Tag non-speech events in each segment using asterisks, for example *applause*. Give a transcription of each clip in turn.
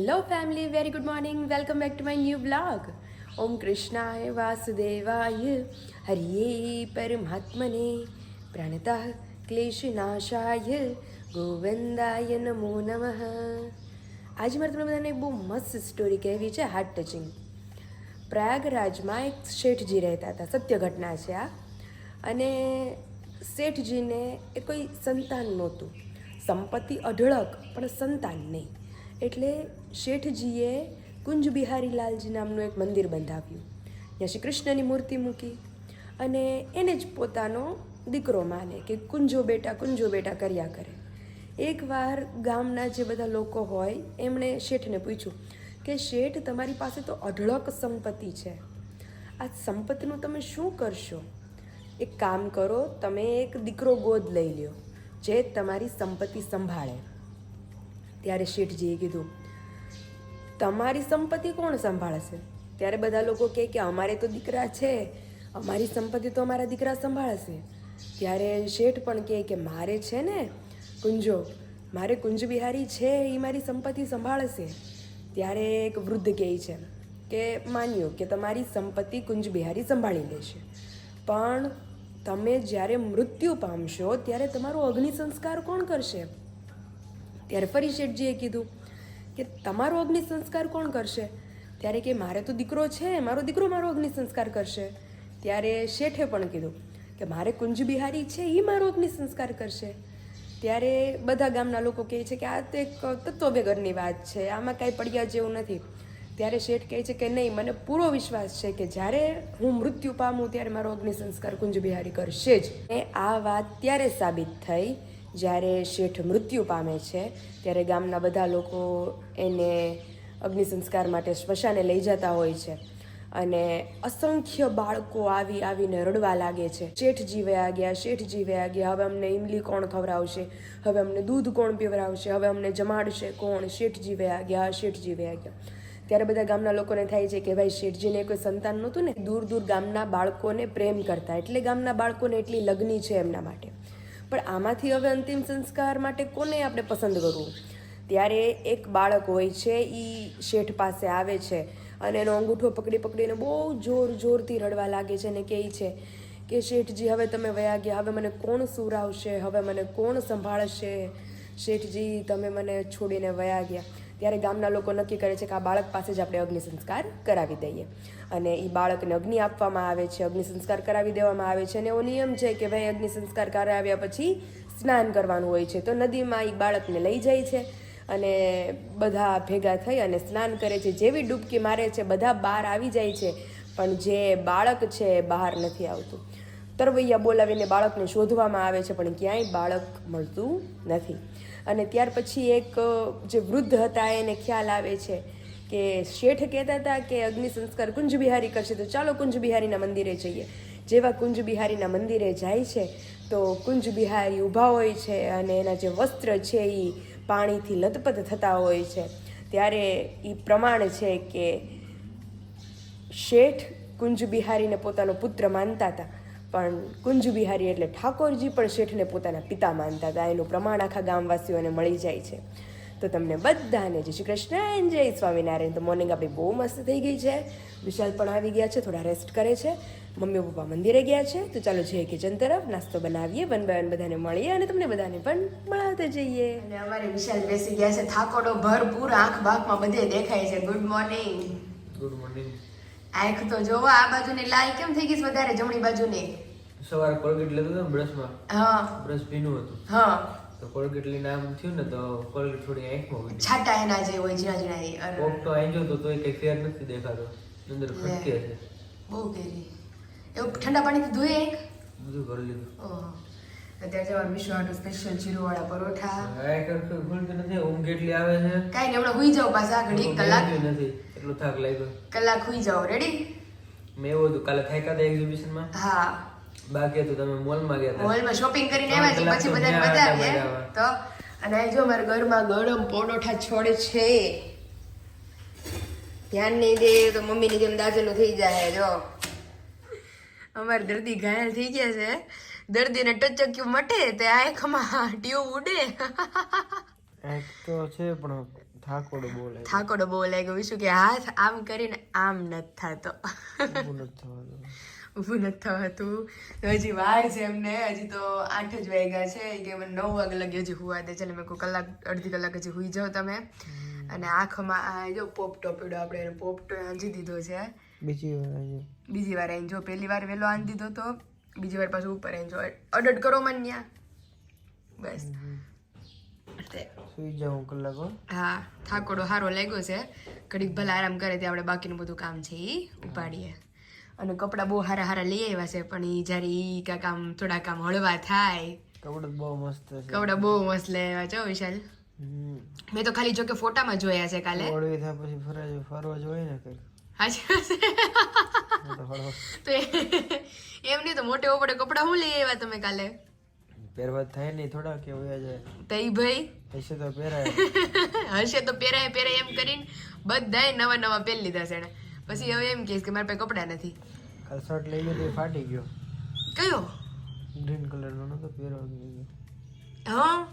Hello family very good morning welcome back to my new vlog ઓમ કૃષ્ણાય વાસુદેવાય હરિયે પરમાત્મને પ્રણતા ક્લેશનાશાય ગોવિંદાય નમો નમઃ આજે મારે તમને બધાને બહુ મસ્ત સ્ટોરી કહેવી છે હાર્ટ ટચિંગ પ્રયાગરાજમાં એક શેઠજી રહેતા હતા. સત્ય ઘટના છે આ. અને શેઠજીને એ કોઈ સંતાન નહોતું. સંપત્તિ અઢળક, પણ સંતાન નહીં. એટલે શેઠજીએ કુંજ બિહારી લાલજી નામનું એક મંદિર બંધાવ્યું. ત્યાં શ્રી કૃષ્ણની મૂર્તિ મૂકી અને એને જ પોતાનો દીકરો માને કે કુંજો બેટા કુંજો બેટા કર્યા કરે. એકવાર ગામના જે બધા લોકો હોય, એમણે શેઠને પૂછ્યું કે શેઠ, તમારી પાસે તો અઢળક સંપત્તિ છે. આ સંપત્તિનું તમે શું કરશો? એક કામ કરો, તમે એક દીકરો ગોદ લઈ લ્યો, જે તમારી સંપત્તિ સંભાળે. ત્યારે શેઠજીએ કીધું, તમારી સંપત્તિ કોણ સંભાળશે? ત્યારે બધા લોકો કહે કે, અમારે તો દીકરા છે, અમારી સંપત્તિ તો અમારા દીકરા સંભાળશે. ત્યારે શેઠ પણ કહે કે, મારે છે ને, કુંજો, મારે કુંજ બિહારી છે એ મારી સંપત્તિ સંભાળશે. ત્યારે એક વૃદ્ધ કહે છે કે, માન્યું કે તમારી સંપત્તિ કુંજ બિહારી સંભાળી લેશે. પણ તમે જ્યારે મૃત્યુ પામશો, ત્યારે તમારો અગ્નિ સંસ્કાર કોણ કરશે? ત્યારે ફરી શેઠજીએ કીધું કે, તમારો અગ્નિ સંસ્કાર કોણ કરશે? ત્યારે કે, મારે તો દીકરો છે, મારો દીકરો મારો અગ્નિ સંસ્કાર કરશે. ત્યારે શેઠે પણ કીધું કે, મારે કુંજ બિહારી છે એ મારો અગ્નિ સંસ્કાર કરશે. ત્યારે બધા ગામના લોકો કહે છે કે, આ તો એક તત્વ વગરની વાત છે, આમાં કાંઈ પડ્યા જેવું નથી. ત્યારે શેઠ કહે છે કે, નહીં, મને પૂરો વિશ્વાસ છે કે જ્યારે હું મૃત્યુ પામું ત્યારે મારો અગ્નિ સંસ્કાર કુંજ બિહારી કરશે જ. એ આ વાત ત્યારે સાબિત થઈ જ્યારે શેઠ મૃત્યુ પામે છે, ત્યારે ગામના બધા લોકો એને અગ્નિ સંસ્કાર માટે સ્મશાને લઈ જતા હોય છે. અને અસંખ્ય બાળકો આવી આવીને રડવા લાગે છે. શેઠજી વયા ગયા શેઠજી વયા ગયા હવે અમને ઇમલી કોણ ખવડાવશે? હવે અમને દૂધ કોણ પીવડાવશે? હવે અમને જમાડશે કોણ? શેઠજી વયા ગયા શેઠજી વયા ગયા ત્યારે બધા ગામના લોકોને થાય છે કે ભાઈ શેઠજીને કોઈ સંતાન નહોતું ને? દૂર દૂર ગામના બાળકોને પ્રેમ કરતા. એટલે ગામના બાળકોને એટલી લગ્ની છે એમના માટે. પણ આમાંથી હવે અંતિમ સંસ્કાર માટે કોને આપણે પસંદ કરવું? ત્યારે એક બાળક હોય છે એ શેઠ પાસે આવે છે અને એનો અંગૂઠો પકડી પકડીને બહુ જોર જોરથી રડવા લાગે છે અને કહે છે કે શેઠજી, હવે તમે વયા ગયા, હવે મને કોણ સુરાવશે, હવે મને કોણ સંભાળશે? શેઠજી, તમે મને છોડીને વયા ગયા. ત્યારે ગામના લોકો નક્કી કરે છે કે આ બાળક પાસે જ આપણે અગ્નિ સંસ્કાર કરાવી દઈએ. અને એ બાળકને અગ્નિ આપવામાં આવે છે, અગ્નિ સંસ્કાર કરાવી દેવામાં આવે છે અને એવો નિયમ છે કે ભાઈ અગ્નિ સંસ્કાર કરાવ્યા પછી સ્નાન કરવાનું હોય છે. તો નદીમાં એ બાળકને લઈ જાય છે અને બધા ભેગા થઈ અને સ્નાન કરે છે. જેવી ડૂબકી મારે છે, બધા બહાર આવી જાય છે, પણ જે બાળક છે બહાર નથી આવતું. તરવૈયા બોલાવીને બાળકને શોધવામાં આવે છે, પણ ક્યાંય બાળક મળતું નથી. અને ત્યાર પછી એક જે વૃદ્ધ હતા એને ખ્યાલ આવે છે કે શેઠ કહેતા હતા કે અગ્નિ સંસ્કાર કુંજ બિહારી કરશે. તો ચાલો કુંજ બિહારીના મંદિરે જઈએ. જેવા કુંજ બિહારીના મંદિરે જાય છે, તો કુંજ બિહારી ઊભા હોય છે અને એના જે વસ્ત્ર છે એ પાણીથી લથપથ થતા હોય છે. ત્યારે એ પ્રમાણ છે કે શેઠ કુંજ બિહારીને પોતાનો પુત્ર માનતા હતા. પણ કુંજ બિહારી એટલે ઠાકોરજી પણ શેઠને પોતાના પિતા માનતા હતા. એનું પ્રમાણ આખા ગામવાસીઓને મળી જાય છે. તો તમને બધાને જય શ્રી કૃષ્ણ જય સ્વામિનારાયણ. તો મોર્નિંગ આપણી બહુ મસ્ત થઈ ગઈ છે. વિશાલ પણ આવી ગયા છે થોડા રેસ્ટ કરે છે. મમ્મી પપ્પા મંદિરે ગયા છે. તો ચાલો જઈએ કિચન તરફ નાસ્તો બનાવીએ વન બાય વન બધાને મળીએ અને તમને બધાને પણ મળાવતા જઈએ. અને અમારે વિશાલ બેસી ગયા છે. થાકોડો ભરપૂર આંખ બાખમાં બધે દેખાય છે. ગુડ મોર્નિંગ ગુડ મોર્નિંગ આંખ તો જોવો આ બાજુની લાલ કેમ થઈ ગઈ વધારે? જમણી બાજુની. સવારે કોલગેટ લેતો હતો બ્રશમાં? હા. બ્રશ ભીનું હતું. હા. તો કોલગેટ લઈને આમ થયું ને તો કોલગેટ થોડી આંખમાં ઉડી છાટા એના જે હોય જીણા જીણા કોક તો આઈ તો તોય કઈ ફેર નથી દેખાતો. અંદર ખટકે છે. બહુ કેરી. એવું ઠંડા પાણીથી ધોઈ એક? બધું ભરી લીધું. ઓહો. અત્યારે જવાનું વિશ્વ હાટુ સ્પેશિયલ જીરુવાળા પરોઠા. આ કરતું ખુલતું નથી ઊંઘ કેટલી આવે છે. કાંઈ નહીં હમણાં હુઈ જાવ પાછા ઘડી એક કલાક. નથી. એટલો થાક લાગ્યો? કલાક સુઈ જાઓ રેડી મેં એવું હતું કાલે થાક્યા હતા એક્ઝિબિશનમાં હા. બાકી હતું તમે મોલમાં ગયા મોલમાં શોપિંગ કરીને આવ્યા પછી બધાને આટા તો અને જો મારા ઘરમાં ગરમ પોડોઠા છોડે છે. ધ્યાન નહીં દે તો મમ્મીની જેમ દાજેલું થઈ જાય જો. અમારે દર્દી ઘાયલ થઈ ગયા છે. દર્દીને ટચક્યું મટે તે આંખમાં ટ્યુબ ઉડે. આંખ તો છે પણ થાકોડો બોલે થાકોડો બોલે કે વિશુ કે હાથ આમ કરીને આમ નથી થતો. ઊભું નથી થવાતું. તો હજી વાર છે એમને. હજી તો આઠ જ વાગ્યા છે. કે મને નવ વાગે લગી હજી હુવા દે ચાલો મેં કોઈ કલાક અડધી કલાક હજી હુઈ જાઓ તમે. અને આંખમાં આ જો પોપ ટોપીડો આપણે એને પોપટો આંજી દીધો છે. બીજી વાર બીજી વાર આઈ જો પહેલી વાર વહેલો આંજી દીધો તો બીજી વાર પાછું ઉપર આઈ જો અડડ કરો મને બસ તે. સુઈ જાઉં કલાક હા. થાકોડો સારો લાગ્યો છે. ઘડીક ભલે આરામ કરે તે આપણે બાકીનું બધું કામ છે એ ઉપાડીએ. અને કપડાં બહુ સારા સારા લઈ આવ્યા છે પણ એ જ્યારે એ કાંક આમ થોડા કામ હળવા થાય. કપડો બહુ મસ્ત છે. કપડાં બહુ મસ્ત લઈ આવ્યા છો વિશાલ. મેં તો ખાલી જો કે ફોટામાં જોયા છે કાલે. હળવી થાય પછી ફરવા ફરવા જોઈએ ને કંઈક. હાચી વાત છે. હું તો હળવો. તો એમ નહીં તો મોટે ઓપડે કપડાં હું લઈ આવ્યા તમે કાલે? પહેરવા થાય નહીં થોડા કે હોય જાય તઈ ભાઈ? હશે તો પહેરાય. *laughs* હશે તો પહેરાય પહેરાય એમ કરીને બધાય નવા નવા પહેરી લીધા છે એણે પછી હવે એમ કહીશ કે મારા પાસે કપડાં નથી. કાલ શર્ટ લઈ ગયો ફાટી ગયો. કયો? ગ્રીન કલરનો નતો પહેરવા ગયો. હા?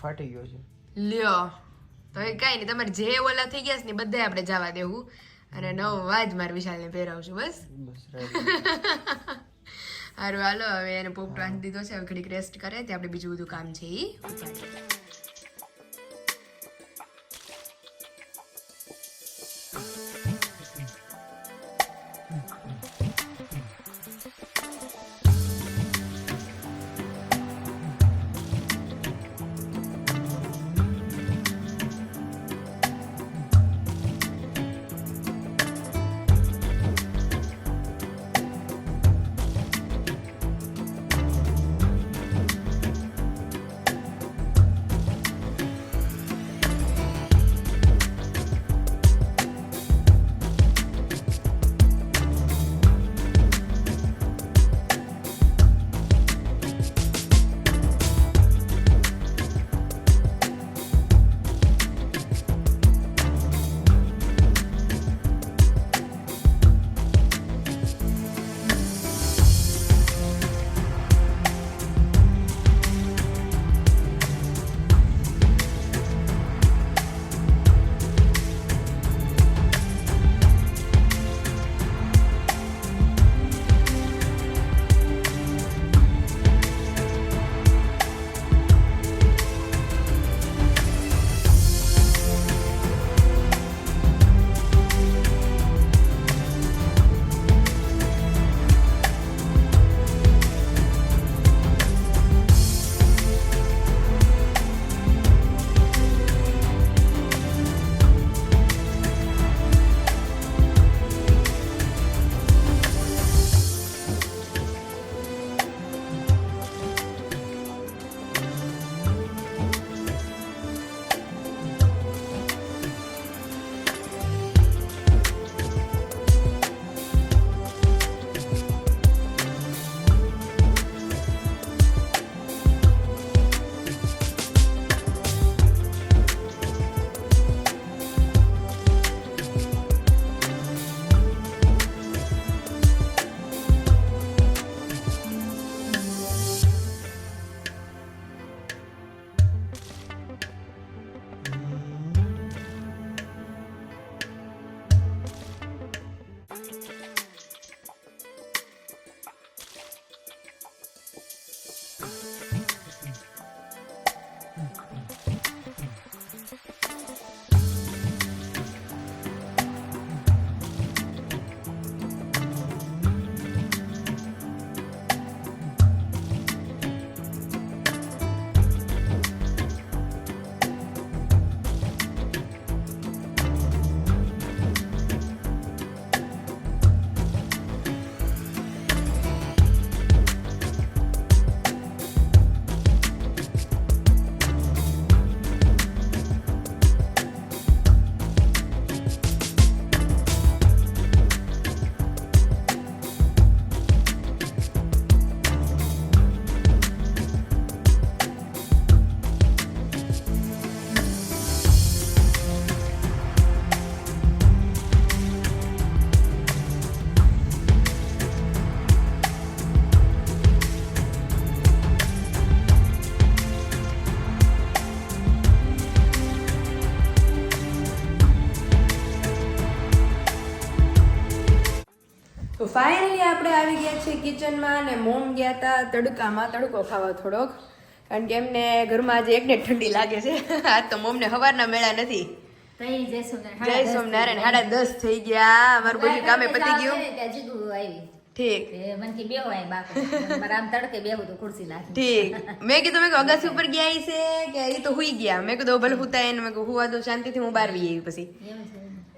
ફાટી ગયો છે. લ્યો. તો એ કાંઈ નહીં તમારે જે ઓલા થઈ ગયા છે ને બધાય આપણે જવા દેવું. અને નવ વાજ મારે વિશાલને પહેરાવશું બસ. બસ *laughs* સારું હાલો હવે એને પોપટો આંટી દીધો છે હવે ઘડીક રેસ્ટ કરે તે આપણે બીજું બધું કામ છે એ ફાઇનલી આપણે આવી ગયા છીએ કિચનમાં અને મોમ ગયા હતા તડકામાં. તડકો ખાવા થોડોક. કારણ કે એમને ઘરમાં આજે એકને ઠંડી લાગે છે. *laughs* આજ તો મોમને હવારના મેળા નથી. જય સોમનારાયણ. સાડા દસ થઈ ગયા. અમારું બધું કામે પતી ગયું. ઠીક. મેં કીધું મેં અગાસી ઉપર ગયા છે. કે એ તો હુઈ ગયા. મેં કીધું ભલે હુતા એને મેં કીધું હુવા દો શાંતિથી હું બાર આવી પછી.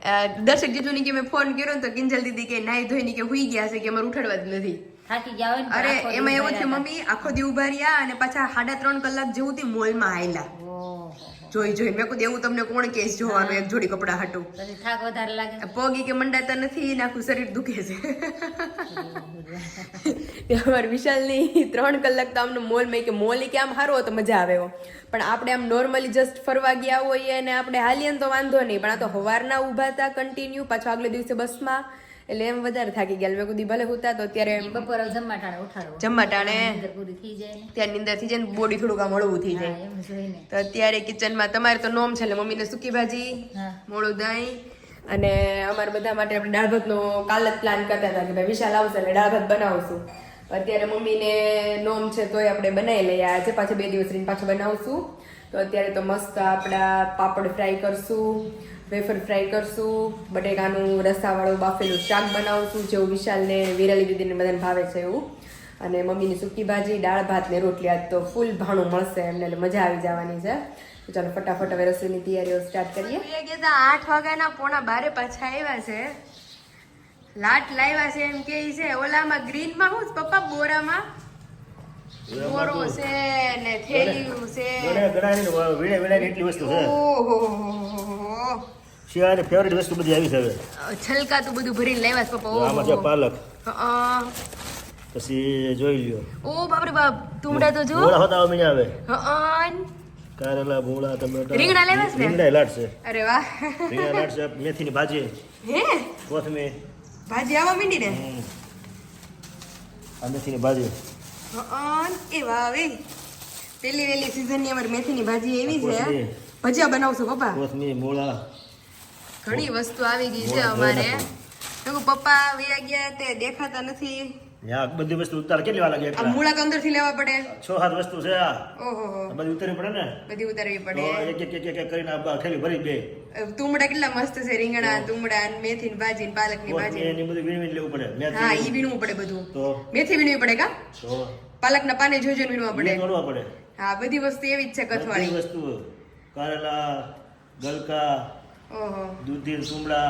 દર્શક જીજુની કે મેં ફોન કર્યો ને તો કિંજલ દીદી કે નાઈ ધોઈને કે હુઈ ગયા છે કે અમારે ઉઠાડવા જ નથી. થાકી ગયા હોય અરે એમાં એવું છે થયું મમ્મી આખો દી ઊભા રહ્યા અને પાછા સાડા ત્રણ કલાક જેવું થી મોલમાં આયલા. જોઈ જોઈ મેં કીધું એવું તમને કોણ કેસ જોવાનું એક જોડી કપડા હાટું. થાક વધારે લાગે. પગી કે મંડાતા નથી ને આખું શરીર દુખે છે. તે અમારે વિશાલની *laughs* ત્રણ કલાક તો આમનો મોલ મેં કે મોલ કે આમ સારો તો મજા આવે એવો. પણ આપણે આમ નોર્મલી જસ્ટ ફરવા ગયા હોઈએ અને આપણે હાલીએ ને તો વાંધો નહીં પણ આ તો હવારના ઊભા હતા કન્ટિન્યુ પાછો આગલે દિવસે બસમાં. એટલે એમ વધારે થાકી ગયા. મેં કુદી ભલે હુતા તો અત્યારે બપોર જમવા ટાણે ઉઠાડો. જમવા ટાણે. નીંદર પૂરી થઈ જાય. ને ત્યાં થઈ જાય ને બોડી થોડુંક આમ હળવું થઈ જાય. તો અત્યારે કિચનમાં તમારે તો નોમ છે એટલે મમ્મીને સૂકી ભાજી. મોળું દહીં અને અમારા બધા માટે આપણે દાળ ભાતનો કાલ જ પ્લાન કરતા હતા કે ભાઈ વિશાલ આવશે એટલે દાળ ભાત બનાવશું. અત્યારે મમ્મીને નોમ છે તોય આપણે બનાવી લઈએ. આજે પાછા બે દિવસ રહીને પાછું બનાવશું. તો અત્યારે તો મસ્ત આપણા પાપડ ફ્રાય કરશું, વેફર ફ્રાય કરશું, બટેકાનું રસાવાળું બાફેલું શાક બનાવશું, જેવું વિશાલને, વિરાલી દીદીને બધાને ભાવે છે એવું. અને મમ્મીની સૂકી ભાજી, દાળ ભાત ને રોટલી. આજ તો ફૂલ ભાણું મળશે એમને, એટલે મજા આવી જવાની છે. ચાલો ફટાફટ હવે રસોઈની તૈયારીઓ સ્ટાર્ટ કરીએ. આઠ વાગ્યાના પોણા બારે પાછા આવ્યા છે. લાટ લાવ્યા છે એમ કે છે. ઓલામાં ગ્રીનમાં હું પપ્પા? બોરામાં? બોરો છે ને થેલીયું છે. ઘણા ઘણાની એટલી વસ્તુ છે. ઓહો શિયાળાની ફેવરેટ વસ્તુ બધી આવી છે હવે. છલકા તો બધું ભરીને લાવ્યા છે પપ્પા. આમાં છે પાલક. પછી જોઈ લ્યો. ઓ બાપરે બાપ તુમડા તો જો. ભૂંગળા હોતા આવે. હા કારેલા ભૂંગળા ટમેટા. રીંગણા લેવા છે રીંગણા લાટ છે. અરે વાહ. રીંગણા લાટ છે મેથીની ભાજી હે? કોથમીર. ભાજી આવવા માંડી ને અંદરથી ભાજી. એ વાવે પેલી વેલી સીઝનની અમારી મેથીની ભાજી એવી છે. ભજીયા બનાવશો પપ્પા? કોથમીર મૂળા. ઘણી વસ્તુ આવી ગઈ છે અમારે. પપ્પા વયા ગયા તે દેખાતા નથી. બધી વસ્તુ ઉતાર કેટલી વાર લાગે આ મૂળા તો અંદરથી લેવા પડે? છ સાત વસ્તુ છે આ. ઓહો બધી ઉતારવી પડે ને? બધી ઉતારવી પડે. એક એક એક એક કરીને આ થેલી ભરી બે તુમડા કેટલા મસ્ત છે રીંગણા તુમડા મેથીની ભાજી ને પાલકની ભાજી. એની બધી વીણી વીણી લેવું પડે. હા ઈ વીણવું. પડે બધું. તો? મેથી વીણવી પડે કા? પાલક પાલકના પાને જોજો વીણવા પડે. વીણવા પડે. હા બધી વસ્તુ એવી જ છે કથવાળી બધી વસ્તુ. કારેલા ગલકા ઓહો. દૂધી તુમડા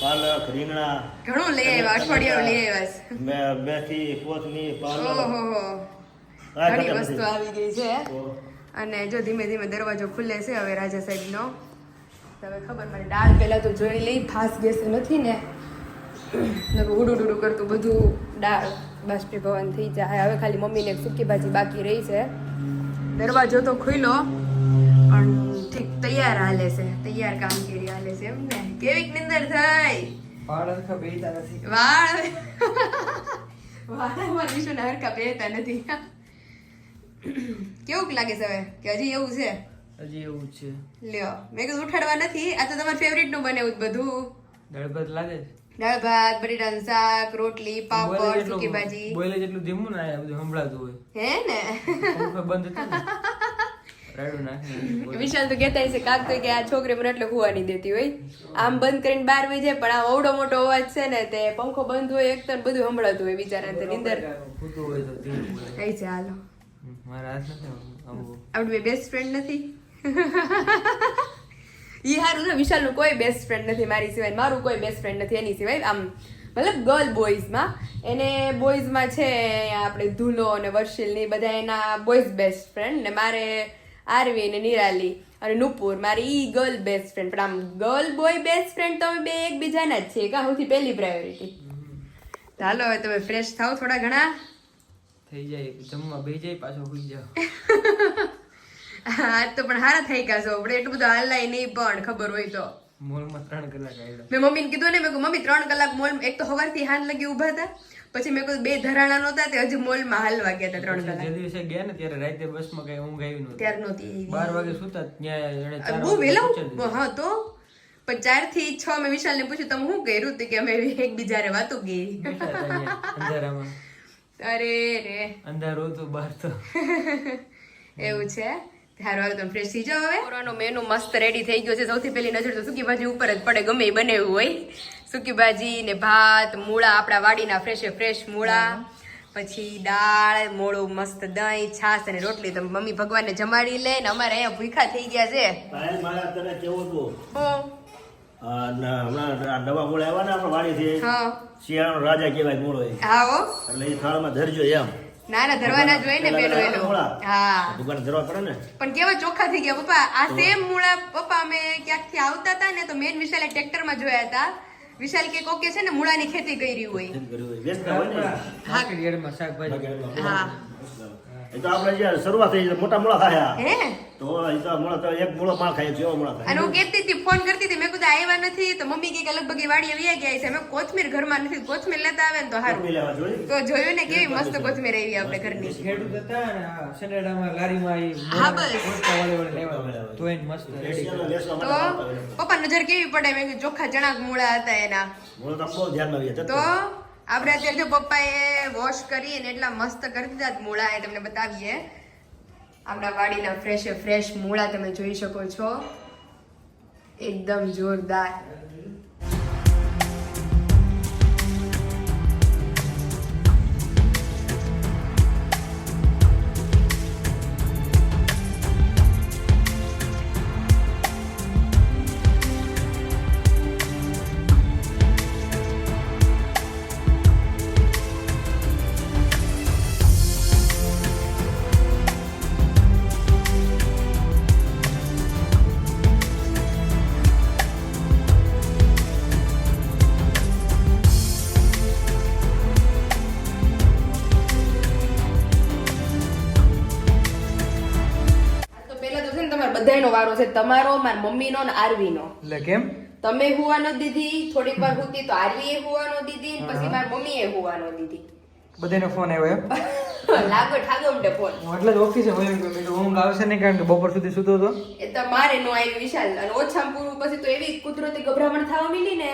પાલક રીંગણા. ઘણું લઈ આવ્યા અઠવાડિયા લઈ આવ્યા મે- મેથી કોથમીર પાલક. ઓહો ઘણી વસ્તુ આવી ગઈ છે. અને જો ધીમે ધીમે દરવાજો ખુલે છે હવે રાજા સાહેબનો. તો હવે ખબર મને દાળ પહેલાં તો જોઈ લઈ ફાસ્ટ ગેસ નથી ને. ઉડું ઉડું કરતું બધું દાળ બાષ્પીભવન થઈ જાય. હવે ખાલી મમ્મીને એક સૂકી ભાજી બાકી રહી છે. દરવાજો તો ખુલ્લો પણ તૈયાર હાલે છે તૈયાર કામગીરી હાલે છે એમ ને કેવીક નિંદર થઈ પાડ હરખા બેહતા નથી. વાળ? વાળ અમારા વિશ્વના હરખા નથી. કેવુંક લાગે છે હવે? કે હજી એવું છે? હજી એવું છે. લ્યો. મેં કીધું ઉઠાડવા નથી. આ તો તમારું ફેવરિટનું બને એવું બધું. દાળ ભાત લાગે દાળ ભાત બટેટાનું શાક રોટલી પાપડ સૂકી ભાજી. બોલે જેટલું ધીમું ના આ બધું સંભળાતું હોય. હે ને? બંધ હતું *laughs* વિશાલ તો કહેતા છે કાક તો કે આ છોકરી મને એટલે હુવા નહીં દેતી હોય. આમ બંધ કરીને બહાર વહી જાય પણ આ ઓવડો મોટો અવાજ છે ને તે પંખો બંધ હોય એક તો બધું સંભળાતું હોય બિચારા તે નીંદર કઈ છે હાલો. આપણે બેસ્ટ ફ્રેન્ડ નથી *laughs* ઈ હારું ને વિશાલનું કોઈ બેસ્ટ ફ્રેન્ડ નથી મારી સિવાય મારું કોઈ બેસ્ટ ફ્રેન્ડ નથી એની સિવાય. આમ મતલબ ગર્લ બોયઝમાં એને બોયઝમાં છે આપણે ધૂલો અને વર્ષિલ ને બધા એના બોયઝ બેસ્ટ ફ્રેન્ડ ને મારે આરવી ને નિરાલી અને નુપુર મારી ઈ ગર્લ બેસ્ટ ફ્રેન્ડ પણ આમ ગર્લ બોય બેસ્ટ ફ્રેન્ડ તો બે એકબીજાના જ છે કા સૌથી પહેલી પ્રાયોરિટી ચાલો હવે તમે ફ્રેશ થાવ થોડા ઘણા. થઈ જાય જમવા બે જાય પાછો ભૂલી જાવ હા તો પણ હારા થઈ ગયા છો. આપણે એટલું બધું હાલાય નહીં પણ ખબર હોય તો. મોલમાં ત્રણ કલાક આવ્યા મેં મમ્મીને કીધું ને મેં મમ્મી ત્રણ કલાક મોલ એક તો સવારથી હાન લગી ઊભા હતા. પછી મેં કોઈ બે ધરાણા નહોતા તે હજી મોલમાં હાલવા ગયા હતા ત્રણ જે દિવસે ગયા ને ત્યારે રાતે બસમાં કઈ ઊંઘ આવી નહોતી. ત્યાર નહોતી બાર વાગે સુતા ત્યાં બહુ ઉઠ- હા તો. પણ ચારથી છ મેં વિશાલ ને પૂછ્યું તમે શું કર્યું? તો કે અમે એકબીજાને વાતું વાતો હતા અહીંયા અંધારામાં. અરે રે. અંધારું હતું બહાર તો. એવું છે? સારું હાલો તમે ફ્રેશ થઈ જાઓ હવે. કોરોનો મેનુ મસ્ત રેડી થઈ ગયો છે. સૌથી પહેલી નજર તો સુકી ભાજી ઉપર જ પડે ગમે એ બને એવું હોય. સૂકી ભાજી ને ભાત મૂળા આપણા વાડીના ફ્રેશે ફ્રેશ મૂળા. પછી દાળ મોળું મસ્ત દહીં છાશ અને રોટલી. તો મમ્મી ભગવાનને જમાડી લે ને અમારે અહીંયા ભૂખા થઈ ગયા છે. મારા તને કેવું હતું? ન- હમણાં નવા મૂળ આવ્યા ને આપણા વાડીથી? શિયાળાનો રાજા કહેવાય મૂળો હા એટલે એ થાળમાં ધરજો એમ. ના ના ધરવાના જ હોય ને પેલું એનું. હા. દુકાન ધરવા પડે ને? પણ કેવા ચોખ્ખા થઈ ગયા પપ્પા. આ સેમ મૂળા પપ્પા અમે ક્યાંકથી આવતા હતા ને તો મેન વિશાલે ટ્રેક્ટરમાં જોયા હતા. વિશાલ કે કોકે છે ને મૂળાની ખેતી કરી હોય. હા. શાકભાજી. હા. એ તો આપણે જે શરૂઆત થઈ મોટા મૂળા ખાયા હે? તો એ તો મૂળા તો એક મૂળો માળ ખાય જેવો મૂળા ખાય અને હું કહેતી હતી ફોન કરતી હતી મેં કીધું આવ્યા નથી. તો મમ્મી કે કે લગભગ એ વાડીએ વ્યા ગયા છે. મેં કોથમીર ઘરમાં નથી કોથમીર લેતા આવે ને તો સારું. કોથમીર લેવા જોઈ તો જોયું ને કેવી મસ્ત કોથમીર? આવી આપણે ઘરની. ખેડૂત હતા ને સનેડામાં લારીમાં આવી હા, બસ. તો ધોઈને મસ્ત તો. પપ્પા નજર કેવી પડે? મેં ચોખ્ખા ચણા મૂળા હતા એના. મૂળા તો બહુ ધ્યાનમાં. તો આપણે અત્યારે જો પપ્પાએ વોશ કરીને એટલા મસ્ત કરી દીધા મૂળા, એ તમને બતાવીએ. આપણા વાડીના ફ્રેશ ફ્રેશ મૂળા તમે જોઈ શકો છો. એકદમ જોરદાર. વારો છે. તમારો માર મમ્મીનો ને આરવીનો. એટલે કેમ? તમે હુવાનો દીધી થોડીક વાર હુતી તો આરવીએ હુવા ન દીધી પછી માર મમ્મીએ હુવા ન દીધી. બધાનો ફોન આવ્યો એમ? *laughs* લાગો ઠાગો અમને ફોન. એટલે જ ઓફિસે હોય ગયો મેં ઊંઘ આવશે નહીં કારણ કે બપોર સુધી સૂતો હતો. એ તો મારે નો આવી વિશાલ. અને ઓછામ પૂરું પછી તો એવી કુદરતી ગભરામણ થવા મીલી ને.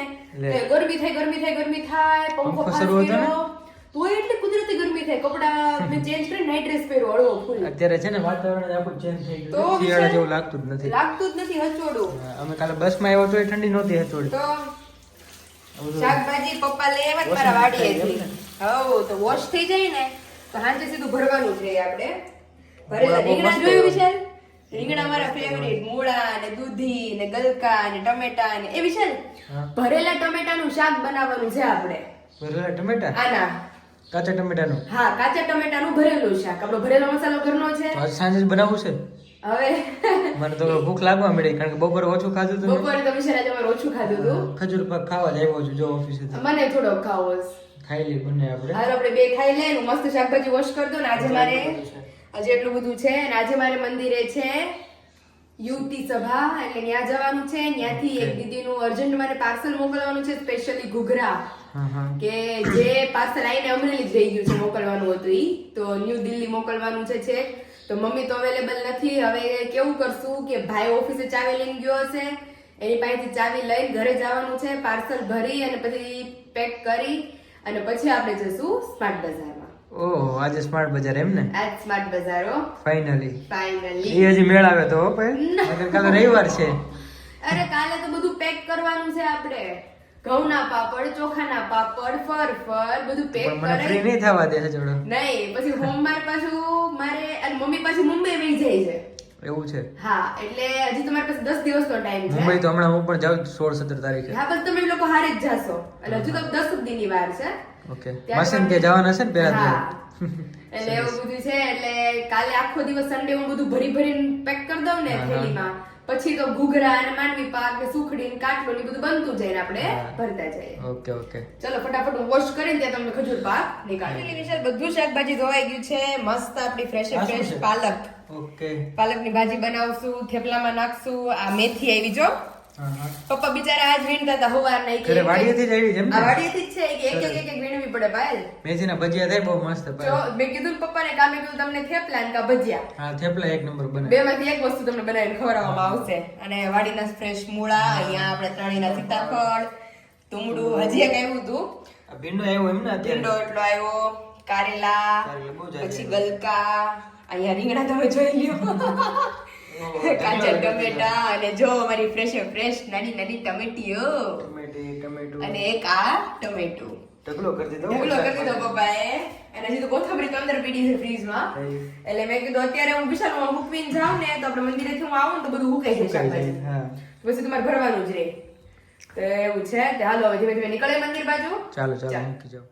ગરમી થાય ગરમી થાય ગરમી થાય પંખો શરૂ હતો ને? તોય એટલે કુદરતી ગરમી થાય. કપડા મેં ચેન્જ કરી નાઈટ ડ્રેસ પહેરો હળવો ફૂલ. અત્યારે છે ને વાતાવરણ આખું ચેન્જ થઈ તો ગયું શિયાળા વિશાલ- જેવું લાગતું જ નથી. લાગતું જ નથી હચોડો. અમે કાલે બસમાં આવ્યો તો એ ઠંડી નહોતી હચોડી. તો શાકભાજી પપ્પા લઈ આવ્યા મારા વાડીએથી. હવ તો વોશ થઈ જાય ને તો હાંજે સીધું ભરવાનું છે આપણે. ભરેલા રીંગણા જોયું. વિશાલ? રીંગણા મારા ફેવરિટ મૂળા ને દૂધી ને ગલકા ને ટમેટા ને. એ વિશાલ. ભરેલા ટમેટાનું શાક બનાવવાનું છે આપણે. ભરેલા ટમેટા? આના. કાચા ટમેટાનું. હા કાચા ટમેટાનું ભરેલું શાક. આપણો ભરેલો મસાલો ઘરનો છે. તો સાંજે બનાવવું છે? હવે મને તો ભૂખ લાગવા મળી કારણ કે બપોરે ઓછું ખાધું હતું. બપોરે તો વિશાલ તમારે ઓછું ખાધું હતું. ખજૂર પાક ખાવા જ આવ્યો છું જો ઓફિસે મને થોડો ખાવો ખાઈ લઈ બંને આપણે. હાલ આપણે બે ખાઈ લે મસ્ત શાકભાજી વોશ કરી દો ને આજે મારે આજે એટલું બધું છે અને આજે મારે મંદિરે છે. યુવતી સભા એટલે ત્યાં જવાનું છે. ત્યાંથી એક દીદીનું અર્જન્ટ મારે પાર્સલ મોકલવાનું છે સ્પેશિયલી ઘૂઘરા. કે જે પાર્સલ આવીને અમરેલી જ રહી ગયું છે મોકલવાનું હતું ઈ. તો ન્યૂ દિલ્હી મોકલવાનું છે છે. તો મમ્મી તો અવેલેબલ નથી. હવે કેવું કરશું કે ભાઈ ઓફિસે ચાવી લઈને ગયો હશે. એની પાસેથી ચાવી લઈને ઘરે જવાનું છે પાર્સલ ભરી અને પછી પેક કરી અને પછી આપણે જઈશું સ્માર્ટ બજારમાં. ઓહ આજે સ્માર્ટ બજાર એમ ને? આજ સ્માર્ટ બજારો ફાઇનલી ફાઇનલી એ હજી મેળ આવે તો હો કાલે રવિવાર છે. અરે કાલે તો બધું પેક કરવાનું છે આપણે. ઘઉંના પાપડ ચોખાના પાપડ ફર ફર બધું પેક કરે મને ફ્રી નહીં થવા દે જોડો. નહીં પછી હોમવર્ક પાછું મારે અને મમ્મી પાછી મુંબઈ વહી જાય છે. એવું છે. હા એટલે હજી તમારી પાસે દસ દિવસનો ટાઈમ છે. મુંબઈ તો હમણાં હું પણ જાઉં સોળ સત્તર તારીખે. હા બસ તમે લોકો હારે જ જાશો. એટલે હજુ તો દસ જ દીની વાર છે. ઓકે. ત્યાર કે જવાના છે ને પેલા હા. એટલે એવું બધું છે એટલે કાલે આખો દિવસ સન્ડે હું બધું ભરી ભરીને પેક કરી દઉં ને. થેલીમાં. પછી તો ઘૂઘરા અને માંડવી પાક ને સુખડી ને કાટલો ને બધું બનતું જાય ને આપણે ભરતા જઈએ. Okay okay. ચલો ફટાફટ હું વોશ કરીને ત્યાં તમને ખજૂર પાક નીકાળી વિશાલ બધું શાકભાજી ધોવાઈ ગયું છે મસ્ત આપણી ફ્રેશ ફ્રેશ? પાલક. ઓકે. પાલકની ભાજી બનાવશું થેપલામાં નાખશું. આ મેથી આવી જો. પપ્પા બિચારા આજ વીણતા હતા હોવાર નહીં એટલે વાડીએથી જ આવી જેમ આ વાડીએથી જ છે. કે એક એક એક એક વીણવી પડે ભાઈ. મેજીના ભજીયા થાય બહુ મસ્ત જો ભાઈ મેં કીધું પપ્પાને કામે કીધું તમને થેપલા ને કા ભજીયા. હા થેપલા એક નંબર બને બેમાંથી એક વસ્તુ તમને બનાવીને ખવડાવવામાં આવશે. અને વાડીના ફ્રેશ મૂળા અહીંયા આપણે ત્રણેયના સીતાફળ તુમડું હજી એક આવ્યું હતું. આ ભીંડો આવ્યો એમ ને ભીંડો એટલો આવ્યો. કારેલા પછી ગલકા. અહીંયા રીંગણા તમે જોઈ લ્યો. *laughs* કાચા ટમેટા અને જો અમારી ફ્રેશ ફ્રેશ નાની નાની ટમેટીઓ. ટમેટી ટમેટો. અને એક આ ટમેટો. ઢગલો કરી દીધો. ઢગલો કરી દીધો પપ્પાએ. અને હજી તો કોથમરી તો અંદર પીડી છે ફ્રીજમાં. એટલે મેં કીધું અત્યારે હું વિશાલમાં મૂકવીને જાઉં ને તો આપણે મંદિરેથી હું આવું ને તો બધું હુકાઈ જશે પછી તમારે ભરવાનું જ રહે. તો એવું છે. હાલો હવે ધીમે ધીમે નીકળે મંદિર બાજુ. ચાલો ચાલો. મૂકી જાઓ.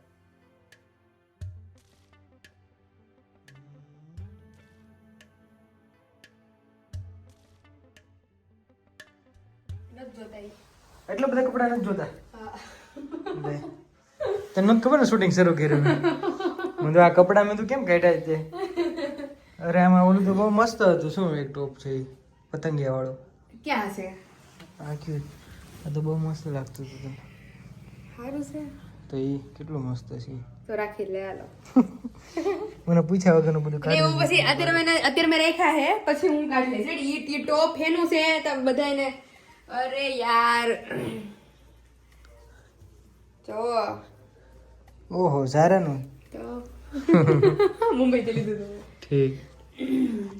એટલા બધા કપડા નથી જોતા? તને નથી ખબર ને શૂટિંગ શરૂ કર્યું મેં? હું તો આ કપડા મેં તું કેમ કાઢ્યા છે અરે આમાં ઓલું તો બહુ મસ્ત હતું. શું એક ટોપ છે? પતંગિયા વાળો ક્યાં છે આ ક્યુ? આ તો બહુ મસ્ત લાગતું હતું સારું છે. તો એ કેટલું મસ્ત છે તો રાખી લે હાલો. મને પૂછ્યા વગરનું બધું કાઢી હું પછી અત્યારે મેં અત્યારે મેં રાખ્યા હે પછી હું કાઢી લઈશ. ઈ ટોપ હેનું છે તો બધાને અરે યાર. જો. ઓહો ઝારાનું. તો. *laughs* મુંબઈ થી લીધું હતું ઠીક.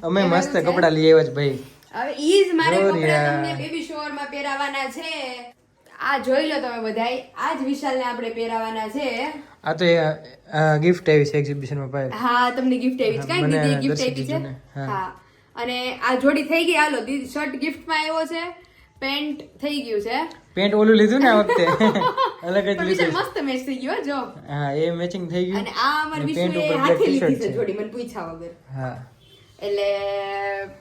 અમે મસ્ત કપડા લઈ આવ્યા છે ભાઈ. હવે ઈ જ મારે કપડાં તમને બેબી શોરમાં પહેરાવાના છે. આ જોઈ લો તમે બધાય. આ જ વિશાલને આપણે પહેરાવાના છે. આ તો ગિફ્ટ આવી છે એક્ઝિબિશનમાં પાય હા તમને ગિફ્ટ આવી છે. કઈ દીદી ગિફ્ટ આવી છે. હા. હા. અને આ જોડી થઈ ગઈ. હાલો દીદી શર્ટ ગિફ્ટમાં આવ્યો છે. પેન્ટ થઈ ગયું છે. પેન્ટ ઓલું લીધું ને આ વખતે? *laughs* અલગ જ લીધું મસ્ત મેચ થઈ ગયો જો. હા એ મેચિંગ થઈ ગયું. અને આ અમાર પેન્ટ હાથે લીધી છે. જોડી મને પૂછ્યા વગર. હા. એટલે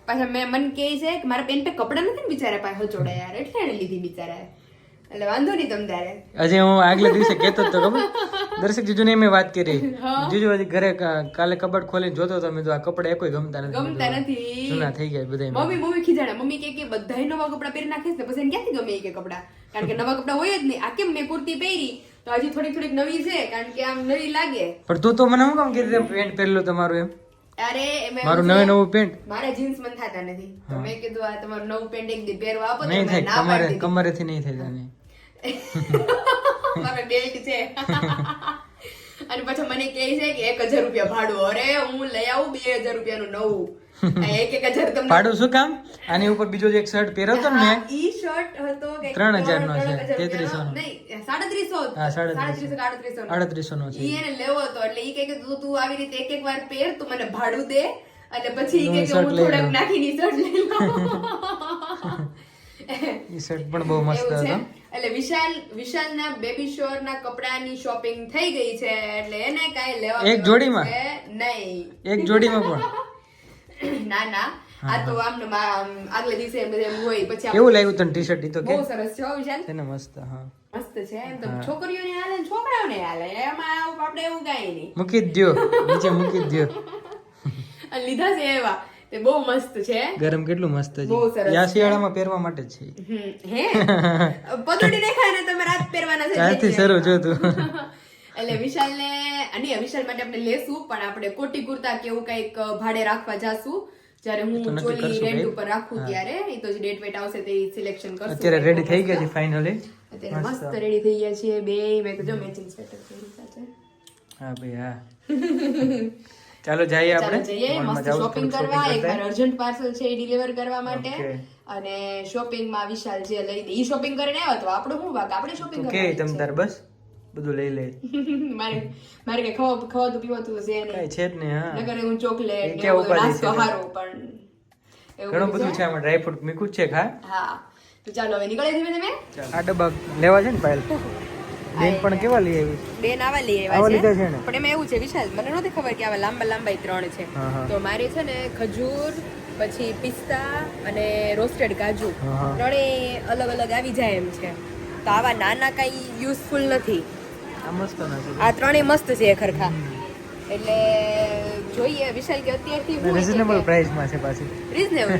પાછા મેં મન કહે છે કે મારા પેન્ટ કપડા નથી ને બિચારા પાસે યાર. એટલે એને લીધી બિચારા એટલે વાંધો નહીં તમ તારે આજે હું આગલા દિવસે કહેતો હતો ખબર? દર્શક જીજુને મેં વાત કરી. જીજુ હજી ઘરે કાલે કબાટ ખોલીને જોતો હતો. મેં તો આ કપડા એકોય ગમતા નથી. ગમતા નથી. જૂના થઈ ગયા બધા મમ્મી મમ્મી ખીજાણા મમ્મી કે કે બધાય નવા કપડા પહેરી નાખે છે પછી એને ક્યાંથી ગમે કે કપડા? કારણ કે નવા કપડા હોય જ નહીં. આ કેમ મેં કુર્તી પહેરી? તો હજી થોડીક થોડીક નવી છે કારણ કે આમ નવી લાગે. પણ તું તો મને હું કામ કીધું પેન્ટ પહેરેલું તમારું એમ. અરે મારું નવું નવું પેન્ટ. મારા જીન્સ મન થતા નથી. તો મેં કીધું આ તમારું નવું પેન્ટ એક દી પહેરવા આપો નહીં થાય. કમરે કમરેથી નહીં થાય. *laughs* મારો બેલ્ટ છે. *laughs* અને પછી મને કહે છે કે એક હજાર રૂપિયા ભાડું. અરે હું લઈ આવું બે હજાર રૂપિયાનું નવું. *laughs* એક એક હજાર તમને ભાડું શું કામ? આની ઉપર બીજો જે એક શર્ટ પહેર્યો હતો ને ઈ શર્ટ હતો કે ત્રણ હજારનો છે, તેત્રીસો નહીં સાડત્રીસો હા, સાડત્રીસો. આડત્રીસો નો. આડત્રીસો નો છે. એને લેવો હતો. એટલે ઈ કહે કે તું તું આવી રીતે એક એક વાર પહેર તું મને ભાડું દે. અને પછી કે હું થોડાક નાખીને શર્ટ લઈ લઉં. એ શર્ટ પણ બહુ મસ્ત હતો. એટલે વિશાલ વિશાલના બેબી શોર ના કપડાની શોપિંગ થઈ ગઈ છે એટલે એને કાંઈ લેવા એક જોડીમાં? નહીં. એક જોડીમાં પણ *laughs* ના ના. આ તો આમ ને આગલા દિવસે એમ બધે એમ હોય પછી કેવું લાગ્યું તને ટી શર્ટ તો કે? બહુ સરસ છે વિશાલ. છે ને મસ્ત હા. મસ્ત છે એમ તો છોકરીઓને હાલે ને છોકરાઓને હાલે એમાં આવું આપણે એવું કાંઈ નહીં. મૂકી જ નીચે મૂકી જ *laughs* લીધા છે એવા. તે બહુ મસ્ત છે. ગરમ કેટલું મસ્ત બહુ છે સરસ યા શિયાળામાં પહેરવા માટે જ છે. હે? *laughs* પતોડી દેખાય ને તમે રાત પહેરવાના છે. ત્યાંથી શરૂ જો તું. એટલે વિશાલ ને અને વિશાલ માટે આપણે લેશું પણ આપણે કોટી કુર્તા કે એવું કંઈક ભાડે રાખવા જાશું. જ્યારે હું ચોલી રેન્ટ ઉપર રાખું ત્યારે એ તો ડેટ વેટ આવશે તે સિલેક્શન કરશું. અત્યારે રેડી થઈ ગયા છે ફાઇનલી અત્યારે મસ્ત. રેડી થઈ ગયા છીએ બે મેં તો જો મેચિંગ સ્વેટર પહેરી સાથે હા ભાઈ હા. *laughs* ચાલો જઈએ આપણે. જઈએ મસ્ત શોપિંગ કરવા shopping એક અર્જન્ટ પાર્સલ છે એ ડિલિવર કરવા માટે. અને શોપિંગમાં વિશાલ જે લઈ દે ઈ શોપિંગ કરીને આવ્યો તો આપણે શું વાક આપણે શોપિંગ કરવા કે તમ તાર બસ? બધું લઈ લે. *laughs* મારે મારે કે ખવા ખવાતું પીવાતું છે ને કઈ છે જ નહીં હા. નકર હું ચોકલેટ કે ને નાસ્તો છે? હારો પણ ઘણું બધું છે. આમાં ડ્રાયફ્રૂટ મીકું છે ખા. હા. તો ચાલો હવે નીકળે ધીમે ધીમે? આ ડબ્બા લેવા છે ને પાયલ? *laughs* બેન પણ કેવા લઈ આવી? બેન આવા લઈ આવ્યા છે. પણ એમાં એવું છે વિશાલ મને નહોતી ખબર કે આવા લાંબા લાંબા ત્રણ છે. તો મારે છે ને ખજૂર પછી પિસ્તા અને રોસ્ટેડ કાજુ. ત્રણેય અલગ અલગ આવી જાય એમ છે. તો આવા નાના કાંઈ યુઝફુલ નથી. આ ત્રણેય મસ્ત છે ખરખા. એટલે જોઈએ વિશાલ કે અત્યારથી રીઝનેબલ પ્રાઇસમાં છે પાછી. રીઝનેબલ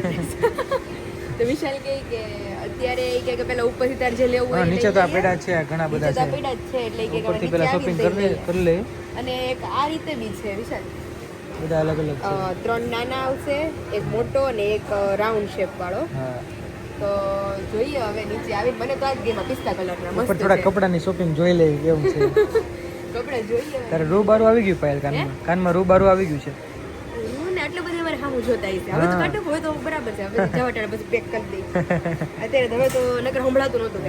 *laughs* *laughs* તો વિશાલ કહે કે અત્યારે એ કે પેલા ઉપરથી તાર જે લેવું હોય નીચે તો આ પેડા છે ઘણા બધા છે. પેડા જ છે એટલે કે ઉપરથી પેલા શોપિંગ કરી કરી લે. અને એક આ રીતે બી છે વિશાલ. બધા અલગ અલગ છે. ત્રણ નાના આવશે એક મોટો અને એક રાઉન્ડ શેપ વાળો. તો જોઈએ હવે નીચે આવી. મને તો આ જ ગેમ પિસ્તા કલરના મસ્ત થોડા કપડાની શોપિંગ જોઈ લે કેવું છે. *laughs* કપડા જોઈએ તારે રૂબારું આવી ગયું પાયલ કાનમાં. કાનમાં રૂબારું આવી ગયું છે હું ને આટલું બધું અમારે સામું જોતા હશે હવે તો કાઢો હોય તો બરાબર છે. હવે જવા ટાણે પછી પેક કરી દઈ અત્યારે હવે તો નકર સંભળાતું નહોતું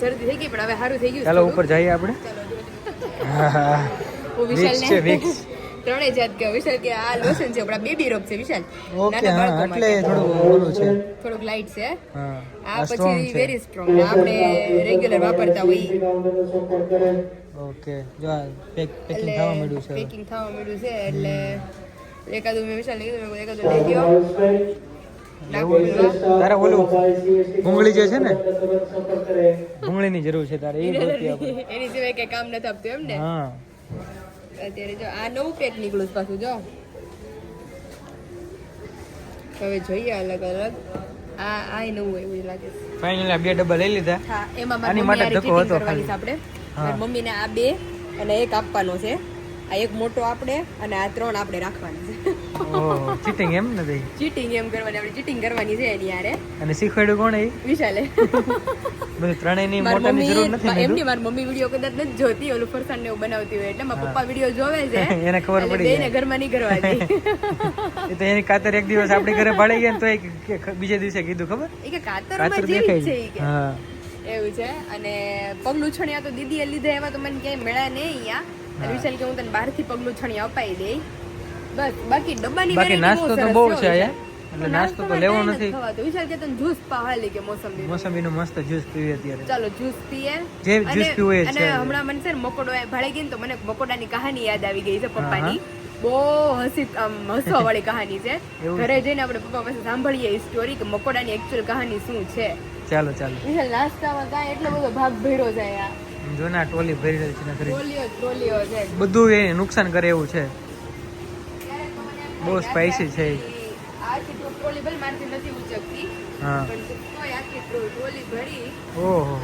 શરદી થઈ ગઈ પણ હવે સારું થઈ ગયું ચાલો. ઉપર જઈએ આપણે. ચાલો જો. હા. હા હું વિક્સ છે વિશાલને ત્રણેય જાત કે વિશાલ કે આ લોશન છે આપણા બેબી રોપ છે વિશાલ. ઓકે હા એટલે થોડું ઓલું છે. થોડુંક લાઇટ છે. આ પછી વેરી સ્ટ્રોંગ આપણે રેગ્યુલર વાપરતા હોઈએ. ઓકે જો પેકિંગ થવા માંડ્યું છે પેકિંગ થવા માંડ્યું છે એટલે એકાદું કીધું મેં કીધું એકાદું લઈ ગયો તારે ઓલું ભૂંગળી જે છે ને ભૂંગળીની જરૂર છે તારે એની સિવાય કઈ કામ નથી આપતું એમ ને હા અત્યારે જો આ નવું પેક નીકળ્યું છે પાછું જો હવે જોઈએ અલગ અલગ આ આ નવું એવું લાગે છે ફાઇનલી આ બે ડબ્બા લઈ લીધા હા એમાં મારી માટે મમ્મી ધક્કો હતો કરવાની છે આપણે મારી મમ્મીને આ બે અને એક આપવાનો છે આ એક મોટો આપણે અને આ ત્રણ આપણે રાખવાની છે ચીટિંગ એમ નથી ચીટિંગ એમ કરવાની આપણે ચીટિંગ કરવાની છે એની યારે અને શીખવાડ્યું કોણ એ? વિશાલે. બધું ત્રણેયની મોટા ની જરૂર નથી એમની મારી મમ્મી વીડિયો કદાચ નથી જોતી ઓલું ફરસાણ ને એવું બનાવતી હોય એટલે મારા પપ્પા વીડિયો જોવે છે. *laughs* એને ખબર પડી જાય. ઘરમાં નહીં કરવા દે *laughs* એ તો એની કાતર એક દિવસ આપણી ઘરે ભાળી ગયા તો એ કે- કે બીજે દિવસે કીધું ખબર? એ કે કાતરમાં જેવી છે એ કે. હા. એવું છે. અને પગલું છણિયા તો દીદીએ લીધા એવા તો મને ક્યાંય મળ્યા નહીં અહીંયા. વિશાલ કે હું તને બહારથી પગલું છણિયા અપાઈ દઈ. બસ બાકી ડબ્બાની બાકી નાસ્તો તો બહુ છે. અહીંયા. એટલે નાસ્તો તો લેવો નથી. વિશાલ કે તને જ્યુસ પાવાલી કે મોસંબી મોસંબીનો મસ્ત જ્યુસ પીવી અત્યારે. ચાલો જ્યુસ પીએ. જે જ્યુસ પીવું જ અને હમણાં મને છે ને મકોડો ભાળી ગઈ તો મને મકોડાની કહાની યાદ આવી ગઈ છે પપ્પાની. બહુ હસી આમ હસવા વાળી કહાની છે. ઘરે જઈને આપણે પપ્પા પાસે સાંભળીએ એ સ્ટોરી કે મકોડાની એકચ્યુઅલ કહાની શું છે. ચાલો ચાલો. વિશાલ નાસ્તામાં કાંઈ એટલો બધો ભાગ ભેળો છે આ જો ના ટોલી ભરી રહી છે. ટોલીઓ જ છે બધું એ નુકસાન કરે એવું છે. બહુ સ્પાઈસી છે. આ ટ્રો- ટ્રોલી ભલે મારથી નથી ઉચકતી હા પણ તોય આખી ટ્રો- ટ્રોલી ભરી ઓહો